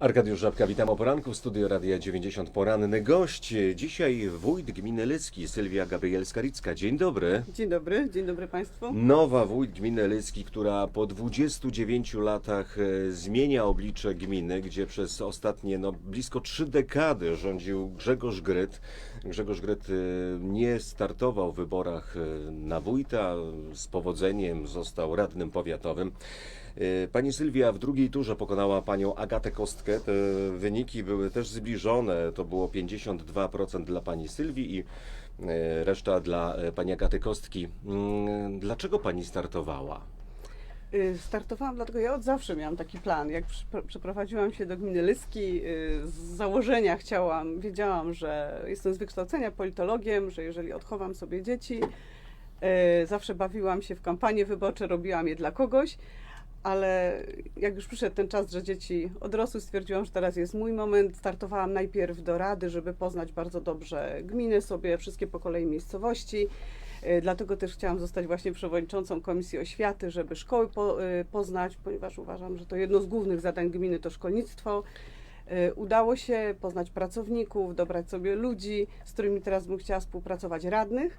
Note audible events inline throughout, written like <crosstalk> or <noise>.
Arkadiusz Żabka, witam o poranku w studiu Radia 90 Poranny Gość. Dzisiaj wójt gminy Lycki, Sylwia Gabrielska-Ricka. Dzień dobry. Dzień dobry, dzień dobry Państwu. Nowa wójt gminy Lycki, która po 29 latach e, zmienia oblicze gminy, gdzie przez ostatnie no, blisko trzy dekady rządził Grzegorz Gryt. Grzegorz Gryt e, nie startował w wyborach e, na wójta, z powodzeniem został radnym powiatowym. E, Pani Sylwia w drugiej turze pokonała panią Agatę Kostkę. Te wyniki były też zbliżone. To było 52% dla pani Sylwii i e, reszta dla e, pani Agaty Kostki. Mm, Dlaczego pani startowała? Y, Startowałam dlatego, ja od zawsze miałam taki plan. Jak przeprowadziłam się do gminy Lyski, y, z założenia chciałam, wiedziałam, że jestem z wykształcenia politologiem, że jeżeli odchowam sobie dzieci, y, zawsze bawiłam się w kampanie wyborcze, robiłam je dla kogoś, ale jak już przyszedł ten czas, że dzieci odrosły, stwierdziłam, że teraz jest mój moment. Startowałam najpierw do Rady, żeby poznać bardzo dobrze gminy sobie, wszystkie po kolei miejscowości. Y, Dlatego też chciałam zostać właśnie przewodniczącą Komisji Oświaty, żeby szkoły po, y, poznać, ponieważ uważam, że to jedno z głównych zadań gminy to szkolnictwo. Y, Udało się poznać pracowników, dobrać sobie ludzi, z którymi teraz bym chciała współpracować, radnych.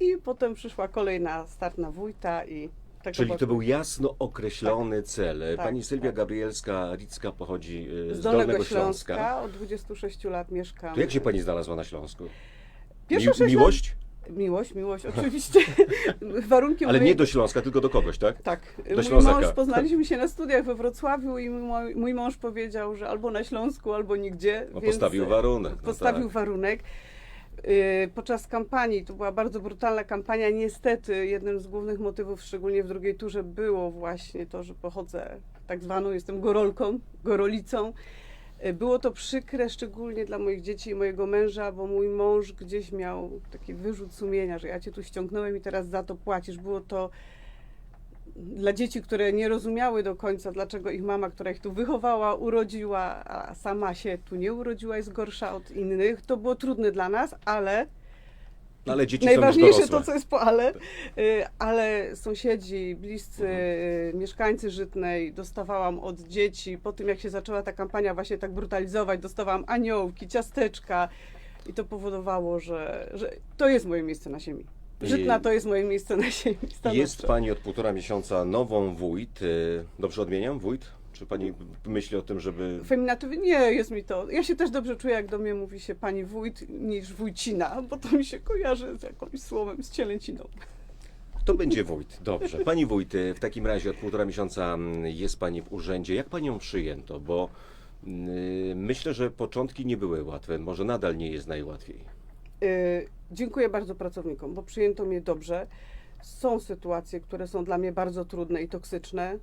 I potem przyszła kolej na start na wójta i tego Czyli to był jasno określony cel. Tak, Pani Sylwia tak. Gabrielska-Ricka pochodzi e, z z Dolnego Śląska. Od 26 lat mieszkam. To jak się pani znalazła na Śląsku? Pierwsze Mi- sześć lat- miłość? Miłość, miłość, oczywiście. <laughs> Warunkiem Ale nie mojej- do Śląska, tylko do kogoś, tak? Tak. Do mój Ślązaka. mąż, poznaliśmy się na studiach we Wrocławiu i mój, mój mąż powiedział, że albo na Śląsku, albo nigdzie. No, więc postawił warunek, no Postawił tak. warunek. Yy, Podczas kampanii, to była bardzo brutalna kampania, niestety jednym z głównych motywów, szczególnie w drugiej turze, było właśnie to, że pochodzę tak zwaną, jestem gorolką, gorolicą. Yy, Było to przykre, szczególnie dla moich dzieci i mojego męża, bo mój mąż gdzieś miał taki wyrzut sumienia, że ja cię tu ściągnąłem i teraz za to płacisz. Było to dla dzieci, które nie rozumiały do końca, dlaczego ich mama, która ich tu wychowała, urodziła, a sama się tu nie urodziła, jest gorsza od innych. To było trudne dla nas, ale No, ale dzieci najważniejsze to, co jest po ale, y, ale sąsiedzi, bliscy, y, mieszkańcy Żytnej dostawałam od dzieci, po tym jak się zaczęła ta kampania właśnie tak brutalizować, dostawałam aniołki, ciasteczka. I to powodowało, że, że to jest moje miejsce na ziemi. Żytna to jest moje miejsce na ziemi. stanowczo. Jest pani od półtora miesiąca nową wójt. e, Dobrze odmieniam? Wójt? Czy pani myśli o tym, żeby... Feminatywy nie jest mi to. Ja się też dobrze czuję, jak do mnie mówi się pani wójt niż wójcina, bo to mi się kojarzy z jakimś słowem, z cielęciną. To będzie wójt, dobrze. Pani wójt, e, w takim razie od półtora miesiąca mm, jest pani w urzędzie. Jak panią przyjęto? Bo mm, myślę, że początki nie były łatwe. Może nadal nie jest najłatwiej. Y, dziękuję bardzo pracownikom, bo przyjęto mnie dobrze. Są sytuacje, które są dla mnie bardzo trudne i toksyczne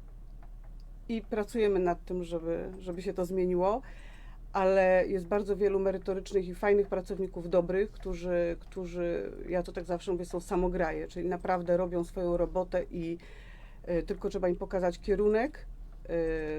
i pracujemy nad tym, żeby, żeby się to zmieniło, ale jest bardzo wielu merytorycznych i fajnych pracowników dobrych, którzy, którzy ja to tak zawsze mówię, są samograje, czyli naprawdę robią swoją robotę i y, tylko trzeba im pokazać kierunek,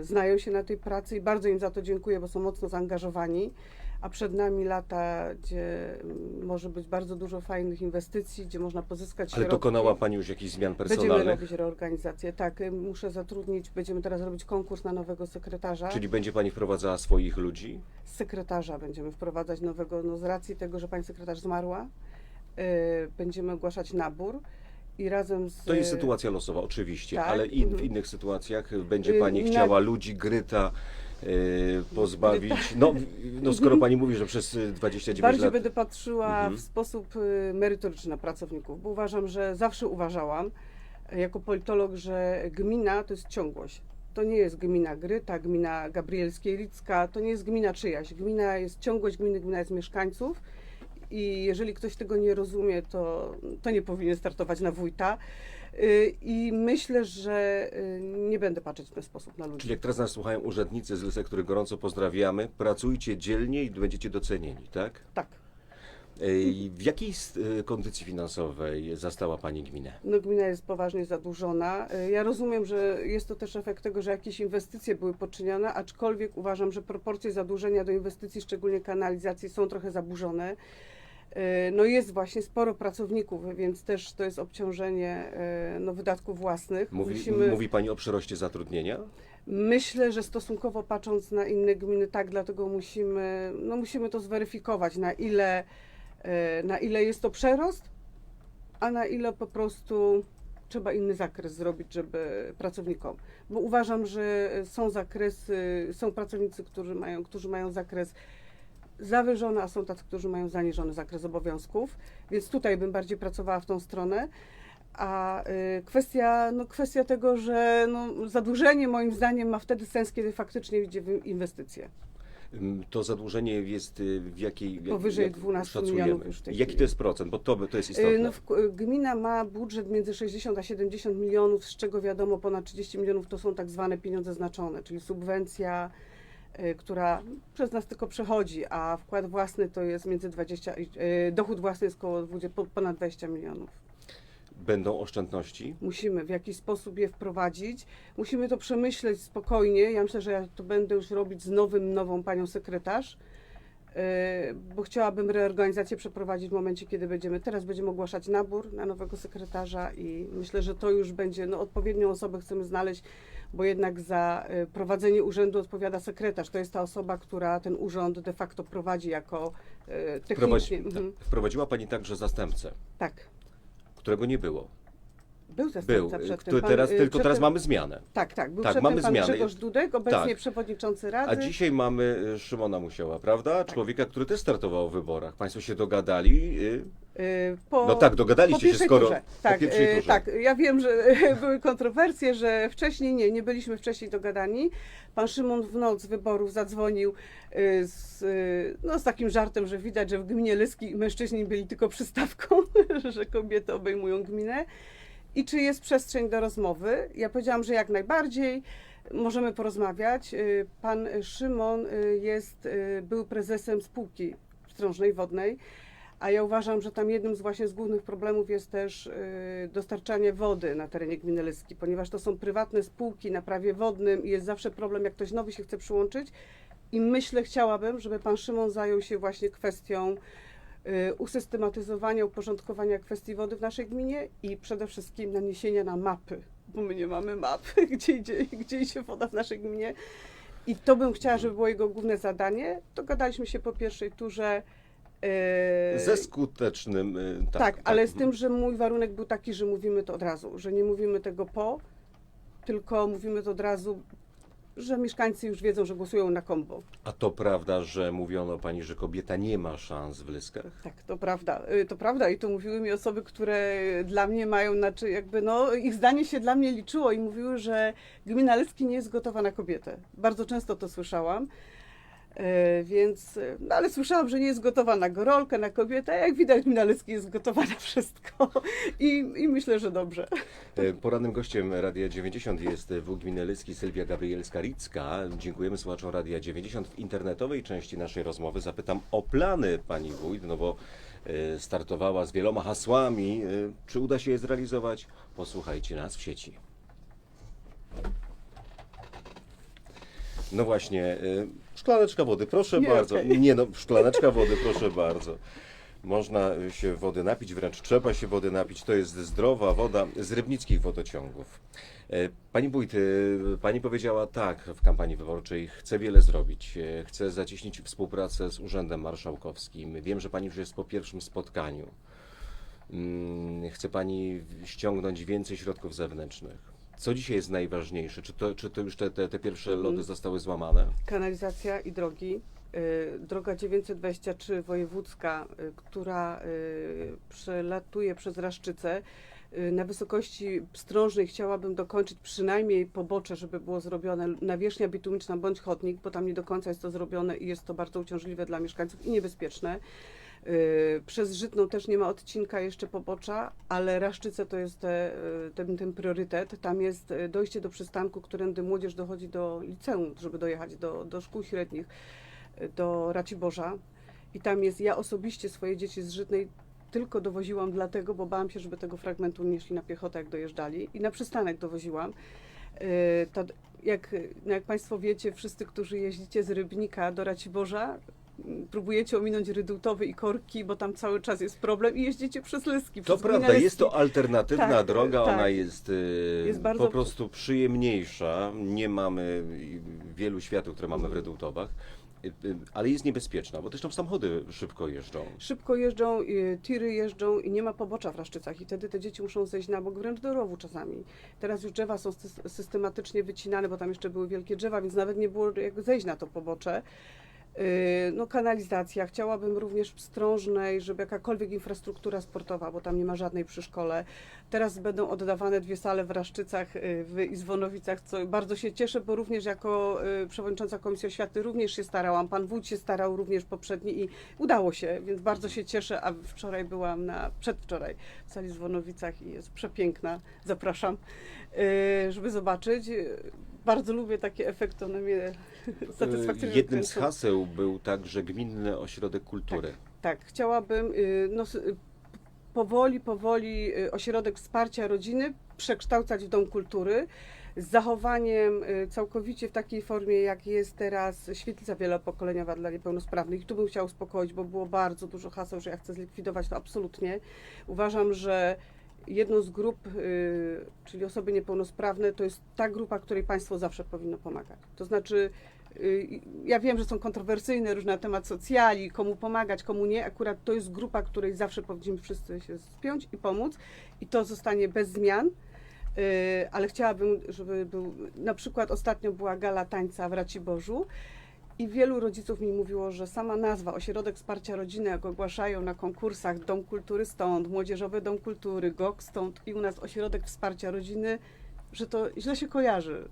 y, znają się na tej pracy i bardzo im za to dziękuję, bo są mocno zaangażowani a przed nami lata, gdzie mm, może być bardzo dużo fajnych inwestycji, gdzie można pozyskać Ale środki. dokonała pani już jakichś zmian Będziemy personalnych? robić reorganizację. Tak, y, muszę zatrudnić, będziemy teraz robić konkurs na nowego sekretarza. Czyli będzie pani wprowadzała swoich ludzi? Sekretarza będziemy wprowadzać nowego, no z racji tego, że pani sekretarz zmarła, y, będziemy ogłaszać nabór i razem z... To jest sytuacja losowa, oczywiście, tak, ale in, w mhm. innych sytuacjach będzie Y, pani chciała ludzi gryta pozbawić. No, no skoro pani mówi, że przez y, 29 Bardziej lat. będę patrzyła Mhm. w sposób y, merytoryczny na pracowników, bo uważam, że zawsze uważałam y, jako politolog, że gmina to jest ciągłość. To nie jest gmina Gryta, gmina Gabrielskiej Licka, to nie jest gmina czyjaś. Gmina jest ciągłość gminy, gmina jest mieszkańców i jeżeli ktoś tego nie rozumie, to, to nie powinien startować na wójta. Y, I myślę, że y, nie będę patrzeć w ten sposób na ludzi. Czyli jak teraz nas słuchają urzędnicy z Lysy, których gorąco pozdrawiamy, pracujcie dzielnie i będziecie docenieni, tak? Tak. Y, W jakiej kondycji finansowej zastała pani gminę? No, gmina jest poważnie zadłużona. Ja rozumiem, że jest to też efekt tego, że jakieś inwestycje były poczynione, aczkolwiek uważam, że proporcje zadłużenia do inwestycji, szczególnie kanalizacji, są trochę zaburzone. Y, No jest właśnie sporo pracowników, więc też to jest obciążenie y, no, wydatków własnych. Mówi, Musimy- mówi pani o przyroście zatrudnienia? Myślę, że stosunkowo patrząc na inne gminy, tak, dlatego musimy, no musimy to zweryfikować, na ile, e, na ile jest to przerost, a na ile po prostu trzeba inny zakres zrobić, żeby pracownikom. Bo uważam, że są zakresy, są pracownicy, którzy mają, którzy mają zakres zawyżony, a są tacy, którzy mają zaniżony zakres obowiązków, więc tutaj bym bardziej pracowała w tą stronę. A y, kwestia, no, kwestia tego, że no, zadłużenie moim zdaniem ma wtedy sens, kiedy faktycznie idzie w inwestycje. To zadłużenie jest y, w jakiej... jak- Powyżej jak 12 szacujemy? milionów już w tej Jaki chwili. to jest procent? Bo to, to jest Y, istotne. No, w, gmina ma budżet między 60 a 70 milionów, z czego wiadomo ponad 30 milionów to są tak zwane pieniądze znaczone, czyli subwencja, która przez nas tylko przechodzi, a wkład własny to jest między 20, i- y, dochód własny jest około 20, po- ponad 20 milionów. Będą oszczędności? Musimy w jakiś sposób je wprowadzić. Musimy to przemyśleć spokojnie. Ja myślę, że ja to będę już robić z nowym, nową panią sekretarz, bo chciałabym reorganizację przeprowadzić w momencie, kiedy będziemy, teraz będziemy ogłaszać nabór na nowego sekretarza i myślę, że to już będzie, no odpowiednią osobę chcemy znaleźć, bo jednak za y, prowadzenie urzędu odpowiada sekretarz. To jest ta osoba, która ten urząd de facto prowadzi jako y, technicznie. Wprowadzi, Mhm. tak, wprowadziła Pani także zastępcę, Tak. którego nie było. Był Był, zastępca y, przedtem. który Pan, teraz, y, tylko teraz przedtem- mamy zmianę. Tak, tak. Był Tak, przedtem mamy pan zmiany. Grzegorz Dudek, obecnie Tak. przewodniczący Rady. A dzisiaj mamy Szymona Musiała, prawda? Tak. Człowieka, który też startował w wyborach. Państwo się dogadali. Y, po, No tak, po dogadaliście się, pierwszej skoro... turze. Tak, po y, tak, ja wiem, że <laughs> były kontrowersje, że wcześniej nie, nie byliśmy wcześniej dogadani. Pan Szymon w noc wyborów zadzwonił y, z, no, z takim żartem, że widać, że w gminie Lyski mężczyźni byli tylko przystawką, <laughs> że kobiety obejmują gminę. I czy jest przestrzeń do rozmowy? Ja powiedziałam, że jak najbardziej. Możemy porozmawiać. Pan Szymon jest, był prezesem spółki wstrążnej wodnej. A ja uważam, że tam jednym z właśnie z głównych problemów jest też y, dostarczanie wody na terenie gminy Lyski, ponieważ to są prywatne spółki na prawie wodnym i jest zawsze problem, jak ktoś nowy się chce przyłączyć. I myślę, chciałabym, żeby pan Szymon zajął się właśnie kwestią y, usystematyzowania, uporządkowania kwestii wody w naszej gminie i przede wszystkim naniesienia na mapy, bo my nie mamy map, <laughs> gdzie idzie, gdzie idzie woda w naszej gminie. I to bym chciała, żeby było jego główne zadanie. Dogadaliśmy się po pierwszej turze. Y, Ze skutecznym... y, tak, Tak, ale z mhm. tym, że mój warunek był taki, że mówimy to od razu, że nie mówimy tego po, tylko mówimy to od razu, że mieszkańcy już wiedzą, że głosują na kombo. A to prawda, że mówiono Pani, że kobieta nie ma szans w Lyskach? Tak, to prawda. Y, To prawda i to mówiły mi osoby, które dla mnie mają, znaczy jakby no, ich zdanie się dla mnie liczyło i mówiły, że gmina Lyski nie jest gotowa na kobietę. Bardzo często to słyszałam. E, Więc, e, no ale słyszałam, że nie jest gotowa na gorolkę, na kobietę. Jak widać, gmina Lyski jest gotowa na <laughs> wszystko. I, I myślę, że dobrze. E, Porannym gościem Radia 90 jest wójt gminy Lyski Sylwia Gabrielska-Ricka. Dziękujemy słuchaczom Radia 90. W internetowej części naszej rozmowy zapytam o plany pani wójt, no bo startowała z wieloma hasłami. Czy uda się je zrealizować? Posłuchajcie nas w sieci. No właśnie, szklaneczka wody, proszę Nie, bardzo. okej. Nie no, szklaneczka wody, proszę bardzo. Można się wody napić, wręcz trzeba się wody napić. To jest zdrowa woda z rybnickich wodociągów. E, Pani wójt, e, pani powiedziała tak w kampanii wyborczej, chce wiele zrobić, e, chce zacieśnić współpracę z Urzędem Marszałkowskim. Wiem, że pani już jest po pierwszym spotkaniu. Mm, Chce pani ściągnąć więcej środków zewnętrznych. Co dzisiaj jest najważniejsze? Czy to, czy to już te, te, te pierwsze Mhm. lody zostały złamane? Kanalizacja i drogi. Y, Droga 923 wojewódzka, y, która y, przelatuje przez Raszczycę. y, Na wysokości strążnej chciałabym dokończyć przynajmniej pobocze, żeby było zrobione nawierzchnia bitumiczna bądź chodnik, bo tam nie do końca jest to zrobione i jest to bardzo uciążliwe dla mieszkańców i niebezpieczne. Y, Przez Żytną też nie ma odcinka jeszcze pobocza, ale Raszczyce to jest te, ten, ten priorytet. Tam jest y, dojście do przystanku, którędy młodzież dochodzi do liceum, żeby dojechać do, do szkół średnich, y, do Raciborza. I tam jest, ja osobiście swoje dzieci z Żytnej tylko dowoziłam dlatego, bo bałam się, żeby tego fragmentu nie szli na piechotę, jak dojeżdżali. I na przystanek dowoziłam. Y, Ta, jak, no jak Państwo wiecie, wszyscy, którzy jeździcie z Rybnika do Raciborza, próbujecie ominąć Rydułtowy i Korki, bo tam cały czas jest problem i jeździcie przez Lyski. To przez prawda, gminę jest to Lyski. alternatywna Tak, droga, tak. ona jest, y, Jest bardzo- po prostu przyjemniejsza. Nie mamy y, wielu światów, które mamy w Redutowach, y, y, ale jest niebezpieczna, bo też tam samochody szybko jeżdżą. Szybko jeżdżą, y, tiry jeżdżą i nie ma pobocza w Raszczycach i wtedy te dzieci muszą zejść na bok wręcz do rowu czasami. Teraz już drzewa są sys- systematycznie wycinane, bo tam jeszcze były wielkie drzewa, więc nawet nie było jak zejść na to pobocze. Y, No kanalizacja, chciałabym również wstrążnej, żeby jakakolwiek infrastruktura sportowa, bo tam nie ma żadnej przy szkole. Teraz będą oddawane dwie sale w Raszczycach y, w Izwonowicach, co bardzo się cieszę, bo również jako y, przewodnicząca Komisji Oświaty również się starałam, pan wójt się starał również poprzedni i udało się, więc bardzo się cieszę, a wczoraj byłam na, przedwczoraj w sali w Zwonowicach i jest przepiękna, zapraszam, żeby zobaczyć. Bardzo lubię takie efekty, one mnie satysfakcjonują. Y, Jednym z haseł był także Gminny Ośrodek Kultury. Tak, chciałabym y, no, y, powoli, powoli y, ośrodek wsparcia rodziny przekształcać w dom kultury z zachowaniem całkowicie w takiej formie, jak jest teraz świetlica wielopokoleniowa dla niepełnosprawnych. I tu bym chciała uspokoić, bo było bardzo dużo haseł, że ja chcę zlikwidować to absolutnie. Uważam, że jedną z grup, y, czyli osoby niepełnosprawne, to jest ta grupa, której państwo zawsze powinno pomagać. To znaczy, y, ja wiem, że są kontrowersyjne różne na temat socjali, komu pomagać, komu nie. Akurat to jest grupa, której zawsze powinniśmy wszyscy się spiąć i pomóc. I to zostanie bez zmian. Y, Ale chciałabym, żeby był. Na przykład ostatnio była gala tańca w Raciborzu. I wielu rodziców mi mówiło, że sama nazwa Ośrodek Wsparcia Rodziny, jak ogłaszają na konkursach Dom Kultury stąd, Młodzieżowy Dom Kultury, GOK stąd i u nas Ośrodek Wsparcia Rodziny, że to źle się kojarzy.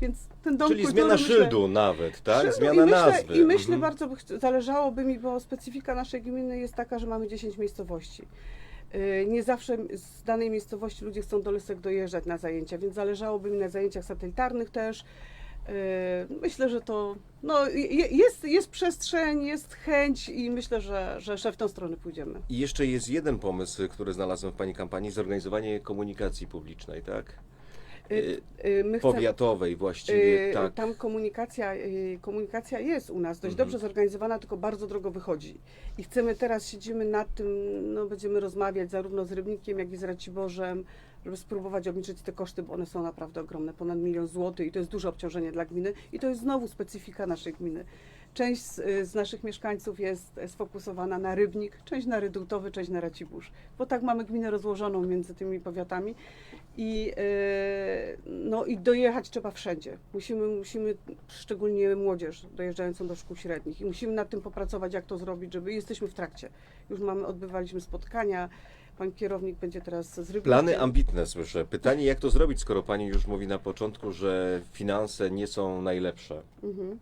Więc ten Dom Czyli Kultury zmiana myślę, szyldu nawet, tak? Szyldu Zmiana i myślę, nazwy. I myślę Mhm. bardzo, zależałoby mi, bo specyfika naszej gminy jest taka, że mamy 10 miejscowości. Yy, Nie zawsze z danej miejscowości ludzie chcą do Lysek dojeżdżać na zajęcia, więc zależałoby mi na zajęciach satelitarnych też. Yy, Myślę, że to no, je- jest, jest przestrzeń, jest chęć i myślę, że, że, że w tą stronę pójdziemy. I jeszcze jest jeden pomysł, który znalazłem w Pani kampanii, zorganizowanie komunikacji publicznej, tak? Yy, Yy, chcemy- Powiatowej właściwie, tak. Tam komunikacja, komunikacja jest u nas dość Mhm. dobrze zorganizowana, tylko bardzo drogo wychodzi. I chcemy teraz, siedzimy nad tym, no będziemy rozmawiać zarówno z Rybnikiem, jak i z Raciborzem, żeby spróbować obniżyć te koszty, bo one są naprawdę ogromne, ponad milion złotych i to jest duże obciążenie dla gminy i to jest znowu specyfika naszej gminy. Część z, y, z naszych mieszkańców jest e, sfokusowana na Rybnik, część na Rydułtowy, część na Racibórz, bo tak mamy gminę rozłożoną między tymi powiatami i, y, no, i dojechać trzeba wszędzie. Musimy, musimy, szczególnie młodzież dojeżdżającą do szkół średnich i musimy nad tym popracować, jak to zrobić, żeby jesteśmy w trakcie. Już mamy, odbywaliśmy spotkania, pan kierownik będzie teraz z Rybnikiem. Plany ambitne słyszę. Pytanie, jak to zrobić, skoro Pani już mówi na początku, że finanse nie są najlepsze? Mhm.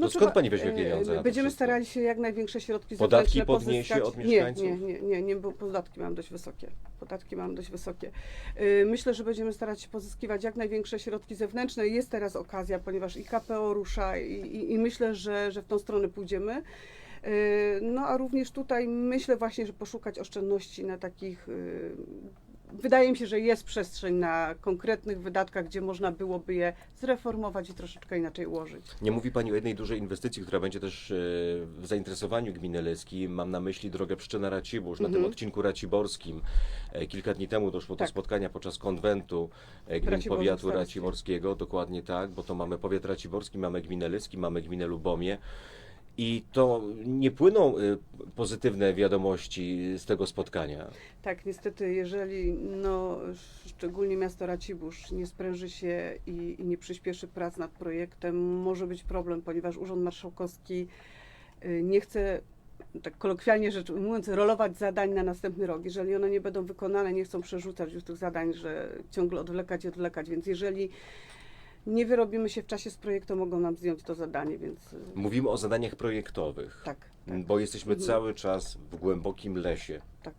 To skąd pani weźmie e, pieniądze na to Będziemy wszystko? starali się jak największe środki Podatki zewnętrzne podniesie pozyskać. od mieszkańców? Nie, nie, nie, nie, nie, bo podatki mam dość wysokie. Podatki mam dość wysokie. Y, Myślę, że będziemy starać się pozyskiwać jak największe środki zewnętrzne. Jest teraz okazja, ponieważ i KPO rusza i, i, i myślę, że, że w tą stronę pójdziemy. Y, No a również tutaj myślę właśnie, że poszukać oszczędności na takich. y, Wydaje mi się, że jest przestrzeń na konkretnych wydatkach, gdzie można byłoby je zreformować i troszeczkę inaczej ułożyć. Nie mówi Pani o jednej dużej inwestycji, która będzie też e, w zainteresowaniu gminy Leski. Mam na myśli drogę Pszczyna-Racibórz, na tym Mhm. odcinku raciborskim. E, Kilka dni temu doszło do Tak. spotkania podczas konwentu e, gmin powiatu raciborskiego, dokładnie tak, bo to mamy powiat raciborski, mamy gminę Leski, mamy gminę Lubomie. I to nie płyną e, pozytywne wiadomości z tego spotkania. Tak, niestety, jeżeli no, szczególnie miasto Racibórz nie spręży się i, i nie przyspieszy prac nad projektem, może być problem, ponieważ Urząd Marszałkowski y, nie chce, tak kolokwialnie rzecz ujmując, rolować zadań na następny rok. Jeżeli one nie będą wykonane, nie chcą przerzucać już tych zadań, że ciągle odwlekać i odwlekać, więc jeżeli nie wyrobimy się w czasie z projektem, mogą nam zdjąć to zadanie, więc y, Mówimy o zadaniach projektowych, tak, tak, bo jesteśmy Mhm. cały czas w głębokim lesie. tak.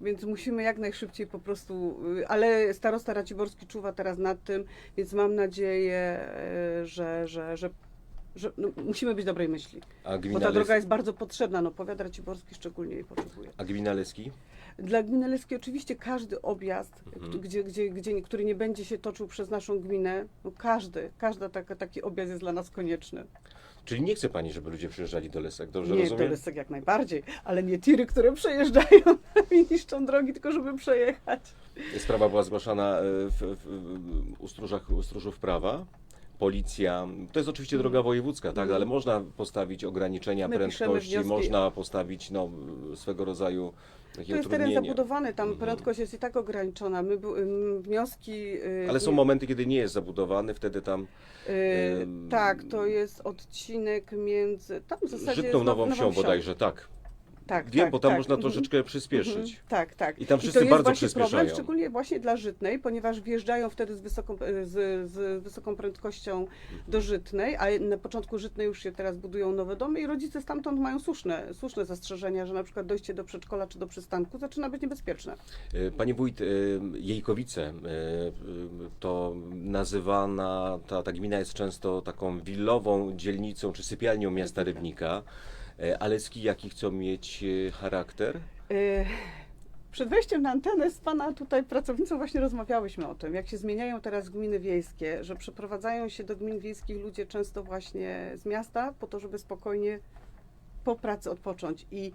Więc musimy jak najszybciej po prostu, y, ale starosta Raciborski czuwa teraz nad tym, więc mam nadzieję, y, że, że, że że no, musimy być dobrej myśli. A Bo ta droga jest bardzo potrzebna, no powiat raciborski szczególnie jej potrzebuje. A gmina Leski? Dla gminy Leskiej oczywiście każdy objazd, Mhm. gdzie, gdzie, gdzie, który nie będzie się toczył przez naszą gminę, no każdy, każda taka, taki objazd jest dla nas konieczny. Czyli nie chce pani, żeby ludzie przyjeżdżali do Lesek, dobrze nie, rozumiem? to Lesek jak najbardziej, ale nie tiry, które przejeżdżają <laughs> i niszczą drogi, tylko żeby przejechać. Sprawa była zgłaszana e, w, w, u, stróżach, u stróżów prawa. Policja, to jest oczywiście droga wojewódzka, tak, ale można postawić ograniczenia My piszemy prędkości, wnioski. można postawić no, swego rodzaju takie To jest teren zabudowany, tam Mhm. prędkość jest i tak ograniczona. My bu- ym, wnioski. y, Ale są nie- momenty, kiedy nie jest zabudowany, wtedy tam y, ym, Tak, to jest odcinek między. Tam w zasadzie Żytną jest Nową Now- Wsią bodajże, tak. Tak, Wiem, tak, bo tam tak. można Mhm. troszeczkę przyspieszyć. Mhm, Tak, tak. I tam I wszyscy to jest bardzo właśnie problem, szczególnie właśnie dla Żytnej, ponieważ wjeżdżają wtedy z wysoką, z, z wysoką prędkością do Żytnej, a na początku Żytnej już się teraz budują nowe domy i rodzice stamtąd mają słuszne, słuszne zastrzeżenia, że na przykład dojście do przedszkola czy do przystanku zaczyna być niebezpieczne. E, Pani wójt, e, Jejkowice, e, e, to nazywana, ta, ta gmina jest często taką willową dzielnicą czy sypialnią miasta Rybnika. E, Alecki jaki chcą mieć e, charakter? Y, Przed wejściem na antenę z Pana tutaj pracownicą właśnie rozmawiałyśmy o tym, jak się zmieniają teraz gminy wiejskie, że przeprowadzają się do gmin wiejskich ludzie często właśnie z miasta po to, żeby spokojnie po pracy odpocząć. I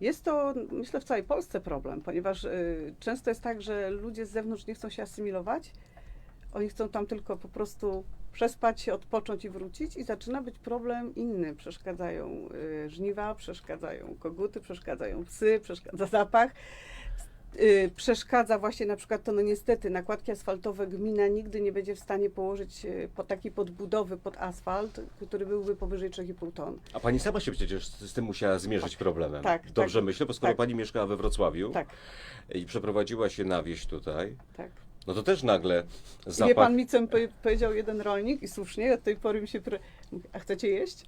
jest to, myślę, w całej Polsce problem, ponieważ y, często jest tak, że ludzie z zewnątrz nie chcą się asymilować, oni chcą tam tylko po prostu przespać się, odpocząć i wrócić i zaczyna być problem inny. Przeszkadzają y, żniwa, przeszkadzają koguty, przeszkadzają psy, przeszkadza zapach. Y, przeszkadza właśnie na przykład to, no niestety, nakładki asfaltowe gmina nigdy nie będzie w stanie położyć y, po takiej podbudowy pod asfalt, który byłby powyżej 3,5 ton. A pani sama się przecież z tym musiała zmierzyć problemem. tak, Dobrze tak, myślę, bo skoro tak. pani mieszkała we Wrocławiu Tak, i przeprowadziła się na wieś tutaj, tak. No to też nagle Wie zapach... pan mi, co mi powiedział jeden rolnik i słusznie, od tej pory mi się... Pre... A chcecie jeść?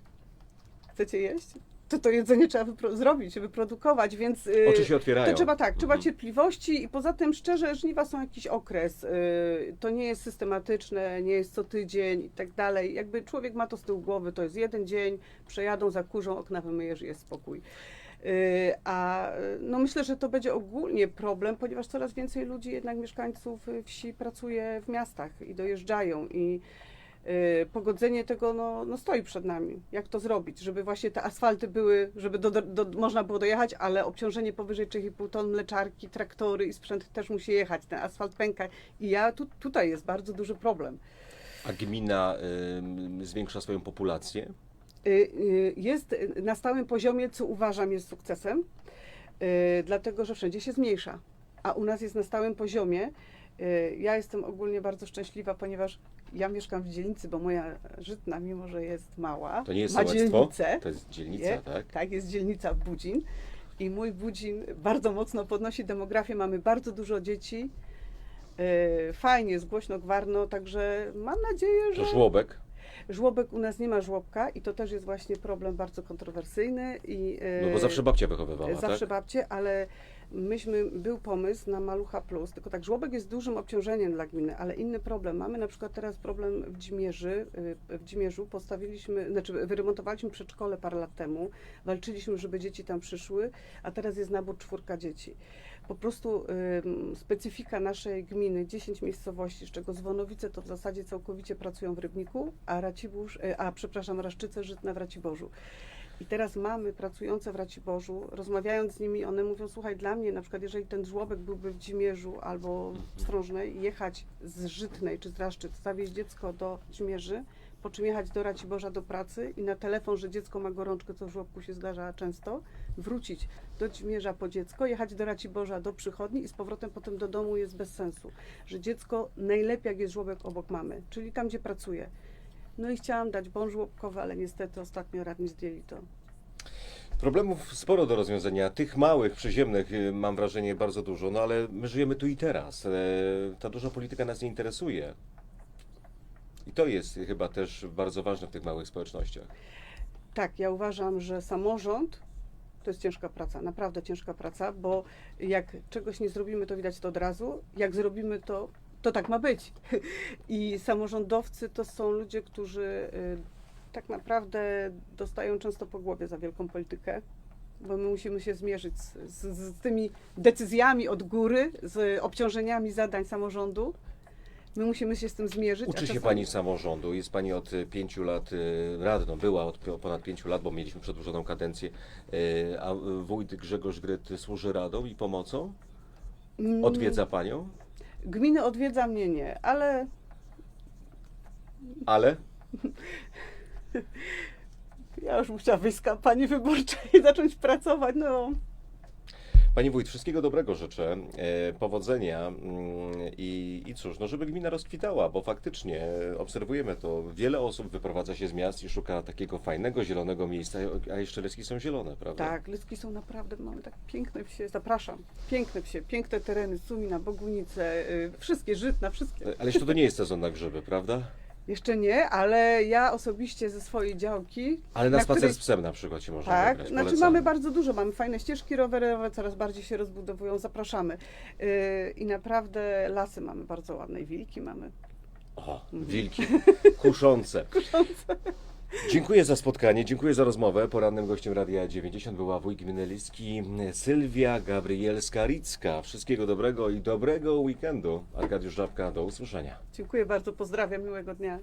Chcecie jeść? To to jedzenie trzeba wypro- zrobić, wyprodukować, więc... y, Oczy się otwierają. To trzeba tak, trzeba Mhm. cierpliwości i poza tym szczerze, żniwa są jakiś okres. y, To nie jest systematyczne, nie jest co tydzień i tak dalej. Jakby człowiek ma to z tyłu głowy, to jest jeden dzień, przejadą, zakurzą, okna wymyjesz i jest spokój. Y, A y, no myślę, że to będzie ogólnie problem, ponieważ coraz więcej ludzi, jednak mieszkańców y, wsi pracuje w miastach i dojeżdżają i y, pogodzenie tego no, no stoi przed nami. Jak to zrobić, żeby właśnie te asfalty były, żeby do, do, można było dojechać, ale obciążenie powyżej 3,5 ton, mleczarki, traktory i sprzęt też musi jechać, ten asfalt pęka i ja, tu, tutaj jest bardzo duży problem. A gmina ym, zwiększa swoją populację? Y, y, jest na stałym poziomie, co uważam jest sukcesem, y, dlatego że wszędzie się zmniejsza, a u nas jest na stałym poziomie. Ja jestem ogólnie bardzo szczęśliwa, ponieważ ja mieszkam w dzielnicy, bo moja żytna, mimo że jest mała, To nie jest ma sołectwo? dzielnicę. To jest dzielnica, tak? Tak, jest dzielnica Budzin i mój Budzin bardzo mocno podnosi demografię. Mamy bardzo dużo dzieci. Fajnie, jest głośno, gwarno, także mam nadzieję, że... To żłobek? Żłobek u nas nie ma żłobka i to też jest właśnie problem bardzo kontrowersyjny. I, No bo e, zawsze babcia wychowywała, Zawsze tak? babcie, ale myśmy, był pomysł na Malucha Plus, tylko tak, żłobek jest dużym obciążeniem dla gminy, ale inny problem. Mamy na przykład teraz problem w Dzimierzy, w Dzimierzu postawiliśmy, znaczy wyremontowaliśmy przedszkole parę lat temu, walczyliśmy, żeby dzieci tam przyszły, a teraz jest nabór czwórka dzieci. Po prostu specyfika naszej gminy, 10 miejscowości, z czego Zwonowice to w zasadzie całkowicie pracują w Rybniku, a Racibórz, y, a przepraszam, Raszczyce, Żytne w Raciborzu. I teraz mamy pracujące w Raciborzu, rozmawiając z nimi, one mówią, słuchaj, dla mnie na przykład, jeżeli ten żłobek byłby w Dzimierzu albo w Strążnej, jechać z Żytnej czy z Raszczyc, zawieźć dziecko do Dzimierzy, po czym jechać do Raciborza do pracy i na telefon, że dziecko ma gorączkę, co w żłobku się zdarza często, wrócić do Dzimierza po dziecko, jechać do Raciborza do przychodni i z powrotem potem do domu jest bez sensu. Że dziecko najlepiej jak jest żłobek obok mamy, czyli tam, gdzie pracuje. No i chciałam dać bon żłobkowy, ale niestety ostatnio radni zdjęli to. Problemów sporo do rozwiązania. Tych małych, przyziemnych y, mam wrażenie bardzo dużo, no ale my żyjemy tu i teraz. E, Ta duża polityka nas nie interesuje. I to jest chyba też bardzo ważne w tych małych społecznościach. Tak, ja uważam, że samorząd to jest ciężka praca, naprawdę ciężka praca, bo jak czegoś nie zrobimy, to widać to od razu. Jak zrobimy to, to tak ma być. <laughs> I samorządowcy to są ludzie, którzy y, tak naprawdę dostają często po głowie za wielką politykę, bo my musimy się zmierzyć z, z, z tymi decyzjami od góry, z obciążeniami zadań samorządu. My musimy się z tym zmierzyć. Uczy się czasami- Pani samorządu, jest Pani od y, pięciu lat y, radną, była od ponad pięciu lat, bo mieliśmy przedłużoną kadencję, a wójt Grzegorz Gryt służy radą i pomocą? Mm, Odwiedza Panią? Gminy odwiedza mnie nie, ale Ale? <laughs> ja już chciała wyjść z kampanii wyborczej i zacząć pracować. No, Pani wójt, wszystkiego dobrego życzę, e, powodzenia mm, i, i cóż, no żeby gmina rozkwitała, bo faktycznie e, obserwujemy to, wiele osób wyprowadza się z miast i szuka takiego fajnego, zielonego miejsca, a jeszcze Leski są zielone, prawda? tak, Lyski są naprawdę, mamy tak piękne wsie, zapraszam, piękne wsie, piękne tereny, Sumina, Bogunice, y, wszystkie, Żytna, wszystkie. Ale jeszcze to nie jest sezon na grzyby, prawda? Jeszcze nie, ale ja osobiście ze swojej działki. Ale na, spacer której- z psem na przykład się można Tak, wybrać, znaczy polecamy. mamy bardzo dużo, mamy fajne ścieżki rowerowe, coraz bardziej się rozbudowują, zapraszamy. Yy, I naprawdę lasy mamy bardzo ładne, i wilki mamy. O, wilki, <laughs> kuszące. Dziękuję za spotkanie, dziękuję za rozmowę. Porannym gościem Radia 90 była wójt gminy Liski Sylwia Gabrielska-Ricka. Wszystkiego dobrego i dobrego weekendu. Arkadiusz Żabka, do usłyszenia. Dziękuję bardzo, pozdrawiam, miłego dnia.